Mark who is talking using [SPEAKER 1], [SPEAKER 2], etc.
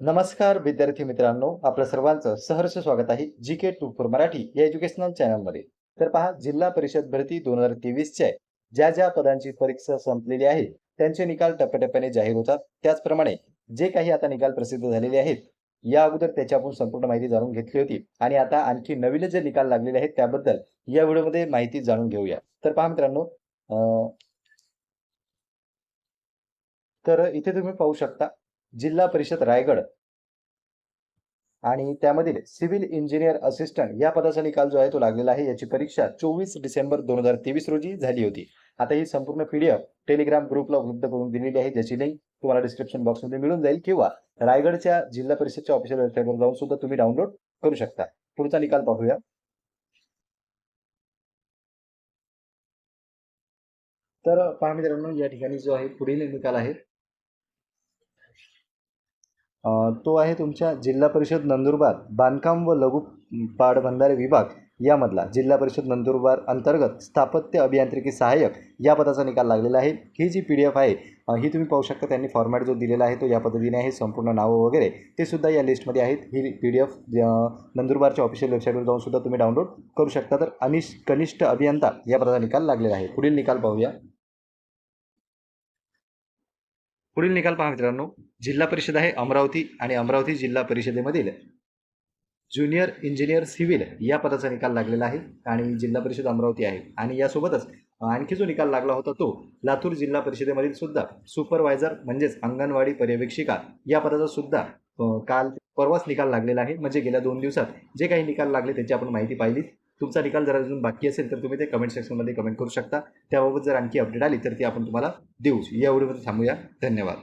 [SPEAKER 1] नमस्कार विद्यार्थी मित्रांनो. आपल्या सर्वांचं सहर्ष स्वागत आहे G K two four Marathi या एज्युकेशनल चॅनलमध्ये तर पहा जिल्हा परिषद भरती दोन हजार तेवीसच्या ज्या ज्या पदांची परीक्षा संपलेली आहे त्यांचे निकाल टप्प्याटप्प्याने जाहीर होतात. त्याचप्रमाणे जे काही आता निकाल प्रसिद्ध झालेले आहेत या अगोदर त्याची आपण संपूर्ण माहिती जाणून घेतली होती. आणि आता आणखी नवीन जे निकाल लागलेले आहेत त्याबद्दल या व्हिडिओमध्ये माहिती जाणून घेऊया. तर पहा मित्रांनो तर इथे तुम्ही पाहू शकता जिल्हा परिषद रायगड. आणि त्यामधील सिव्हिल इंजिनियर असिस्टंट या पदाचा निकाल जो आहे तो लागलेला आहे. याची परीक्षा चोवीस डिसेंबर दोन हजार तेवीस रोजी झाली होती. आता ही संपूर्ण पीडीएफ टेलिग्राम ग्रुपला उपलब्ध करून दिलेली आहे. ज्याची लिंक तुम्हाला डिस्क्रिप्शन बॉक्समध्ये मिळून जाईल किंवा रायगडच्या जिल्हा परिषदच्या ऑफिशियल वेबसाईटवर जाऊन सुद्धा तुम्ही डाउनलोड करू शकता. पुढचा निकाल पाहूया. तर पहा मित्रांनो या ठिकाणी जो आहे पुढील निकाल आहे. तो आहे तुमच्या जिल्हा परिषद नंदुरबार बांधकाम व लघु पाटबंधारे विभाग यामधला. जिल्हा परिषद नंदुरबार अंतर्गत स्थापत्य अभियांत्रिकी सहाय्यक या पदाचा निकाल लागलेला आहे. ही जी पी डी एफ आहे ही तुम्ही पाहू शकता. त्यांनी फॉर्मॅट जो दिलेला आहे तो या पद्धतीने आहे. संपूर्ण नावं वगैरे ते सुद्धा या लिस्टमध्ये आहेत. ही पी डी एफ नंदुरबारच्या ऑफिशियल वेबसाईटवर जाऊन सुद्धा तुम्ही डाउनलोड करू शकता. तर अनिश कनिष्ठ अभियंता या पदाचा निकाल लागलेला आहे. पुढील निकाल पाहूया. पुढील निकाल पहा मित्रांनो. जिल्हा परिषद आहे अमरावती आणि अमरावती जिल्हा परिषदेमधील ज्युनियर इंजिनियर सिव्हिल या पदाचा निकाल लागलेला आहे आणि जिल्हा परिषद अमरावती आहे. आणि यासोबतच आणखी जो निकाल लागला होता तो लातूर जिल्हा परिषदेमधील सुद्धा सुपरवायझर म्हणजेच अंगणवाडी पर्यवेक्षिका या पदाचा सुद्धा काल परवाच निकाल लागलेला आहे. म्हणजे गेल्या दोन दिवसात जे काही निकाल लागले त्याची आपण माहिती पाहिली. तुमचा निकाल जर अजून बाकी असेल तर तुम्ही ते कमेंट सेक्शनमध्ये कमेंट करू शकता. त्याबाबत जर आणखी अपडेट आली तर ती आपण तुम्हाला देऊ. या व्हिडिओमध्ये थांबूया. धन्यवाद.